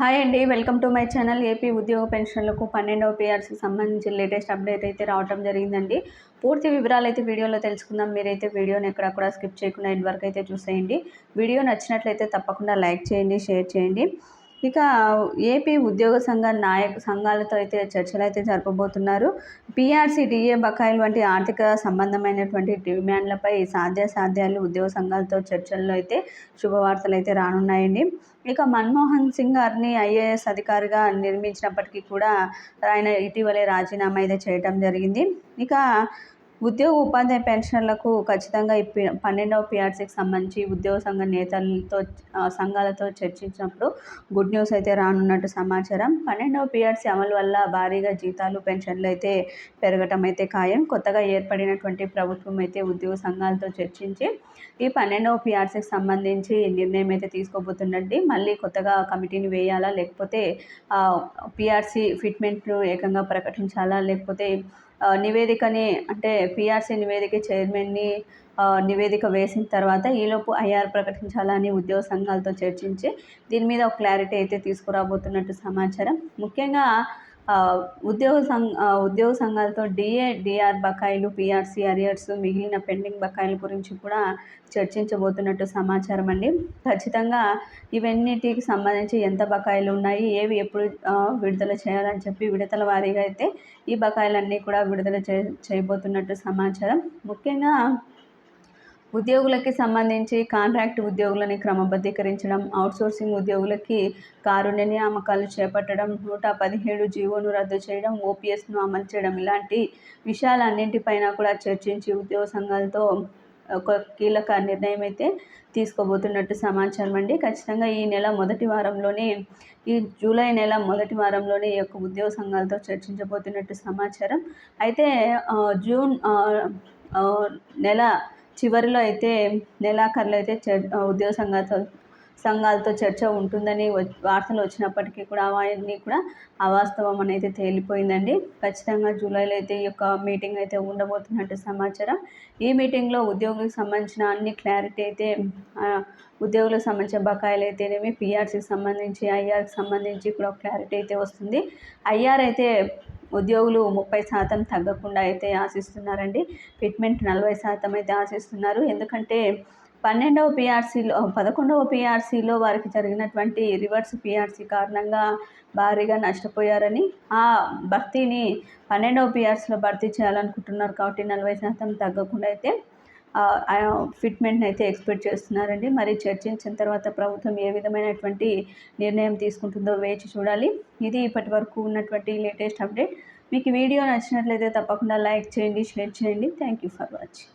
Hi అండి welcome to my channel. AP ఉద్యోగ పెన్షన్లకు పన్నెండవ పిఆర్సీ సంబంధించి లేటెస్ట్ అప్డేట్ అయితే రావడం జరిగిందండి. పూర్తి వివరాలు అయితే వీడియోలో తెలుసుకుందాం. మీరైతే వీడియోని ఎక్కడ కూడా స్కిప్ చేయకుండా ఎండ్ వరకు అయితే చూసేయండి. వీడియో నచ్చినట్లయితే తప్పకుండా లైక్ చేయండి షేర్ చేయండి. ఇక ఏపీ ఉద్యోగ సంఘ నాయక సంఘాలతో అయితే చర్చలు అయితే జరపబోతున్నారు. పీఆర్సీ డిఏ బకాయిలు వంటి ఆర్థిక సంబంధమైనటువంటి డిమాండ్లపై సాధ్యాసాధ్యాలు ఉద్యోగ సంఘాలతో చర్చల్లో అయితే శుభవార్తలు అయితే రానున్నాయండి. ఇక మన్మోహన్ సింగ్ గారిని ఐఏఎస్ అధికారిగా నిర్మించినప్పటికీ కూడా ఆయన ఇటీవలే రాజీనామా అయితే చేయటం జరిగింది. ఇక ఉద్యోగ ఉపాధ్యాయ పెన్షన్లకు ఖచ్చితంగా ఇప్పి పన్నెండవ పిఆర్సీకి సంబంధించి ఉద్యోగ సంఘ నేతలతో సంఘాలతో చర్చించినప్పుడు గుడ్ న్యూస్ అయితే రానున్నట్టు సమాచారం. పన్నెండవ పిఆర్సీ అమలు వల్ల భారీగా జీతాలు పెన్షన్లు అయితే పెరగటం అయితే ఖాయం. కొత్తగా ఏర్పడినటువంటి ప్రభుత్వం అయితే ఉద్యోగ సంఘాలతో చర్చించి ఈ పన్నెండవ పిఆర్సీకి సంబంధించి నిర్ణయం అయితే తీసుకోబోతుందండి. మళ్ళీ కొత్తగా కమిటీని వేయాలా లేకపోతే పిఆర్సీ ఫిట్మెంట్ను ఏకంగా ప్రకటించాలా లేకపోతే నివేదికని అంటే పిఆర్సీ నివేదిక చైర్మన్ని నివేదిక వేసిన తర్వాత ఈలోపు ఐఆర్ ప్రకటించాలని ఉద్యోగ సంఘాలతో చర్చించి దీని మీద ఒక క్లారిటీ అయితే తీసుకురాబోతున్నట్టు సమాచారం. ముఖ్యంగా ఉద్యోగ సంఘ ఉద్యోగ సంఘాలతో డిఏ డిఆర్ బకాయిలు పిఆర్సీ అరియర్స్ మిగిలిన పెండింగ్ బకాయిల గురించి కూడా చర్చించబోతున్నట్టు సమాచారం అండి. ఖచ్చితంగా ఇవన్నిటికి సంబంధించి ఎంత బకాయిలు ఉన్నాయి ఏవి ఎప్పుడు విడుదల చేయాలని చెప్పి విడతల వారీగా అయితే ఈ బకాయిలన్నీ కూడా విడుదల చే చేయబోతున్నట్టు సమాచారం. ముఖ్యంగా ఉద్యోగులకి సంబంధించి కాంట్రాక్ట్ ఉద్యోగులని క్రమబద్ధీకరించడం అవుట్సోర్సింగ్ ఉద్యోగులకి కారుణ్య నియామకాలు చేపట్టడం నూట పదిహేడు జీవోను రద్దు చేయడం ఓపీఎస్ను అమలు చేయడం ఇలాంటి విషయాలన్నింటిపైన కూడా చర్చించి ఉద్యోగ సంఘాలతో ఒక కీలక నిర్ణయం అయితే తీసుకోబోతున్నట్టు సమాచారం అండి. ఖచ్చితంగా ఈ నెల మొదటి వారంలోనే ఈ జూలై నెల మొదటి వారంలోనే ఈ యొక్క ఉద్యోగ సంఘాలతో చర్చించబోతున్నట్టు సమాచారం. అయితే జూన్ నెల చివరిలో అయితే నెలాఖరులో అయితే ఉద్యోగ సంఘాలతో సంఘాలతో చర్చ ఉంటుందని వార్తలు వచ్చినప్పటికీ కూడా అవన్నీ కూడా అవాస్తవం అనేది తేలిపోయిందండి. ఖచ్చితంగా జూలైలో అయితే ఈ యొక్క మీటింగ్ అయితే ఉండబోతున్నట్టు సమాచారం. ఈ మీటింగ్లో ఉద్యోగులకు సంబంధించిన అన్ని క్లారిటీ అయితే ఉద్యోగులకు సంబంధించిన బకాయిలు అయితేనేమి పిఆర్సీకి సంబంధించి ఐఆర్కి సంబంధించి కూడా క్లారిటీ అయితే వస్తుంది. ఐఆర్ అయితే ఉద్యోగులు ముప్పై శాతం తగ్గకుండా అయితే ఆశిస్తున్నారండి. ఫిట్మెంట్ నలభై శాతం అయితే ఆశిస్తున్నారు. ఎందుకంటే పన్నెండవ పీఆర్సీలో పదకొండవ పీఆర్సీలో వారికి జరిగినటువంటి రివర్స్ పిఆర్సీ కారణంగా భారీగా నష్టపోయారని ఆ భర్తీని పన్నెండవ పీఆర్సీలో భర్తీ చేయాలనుకుంటున్నారు కాబట్టి నలభై శాతం తగ్గకుండా అయితే ఫిట్మెంట్ని అయితే ఎక్స్పెక్ట్ చేస్తున్నారండి. మరి చర్చించిన తర్వాత ప్రభుత్వం ఏ విధమైనటువంటి నిర్ణయం తీసుకుంటుందో వేచి చూడాలి. ఇది ఇప్పటి వరకు ఉన్నటువంటి లేటెస్ట్ అప్డేట్. మీకు వీడియో నచ్చినట్లయితే తప్పకుండా లైక్ చేయండి షేర్ చేయండి. Thank you for watching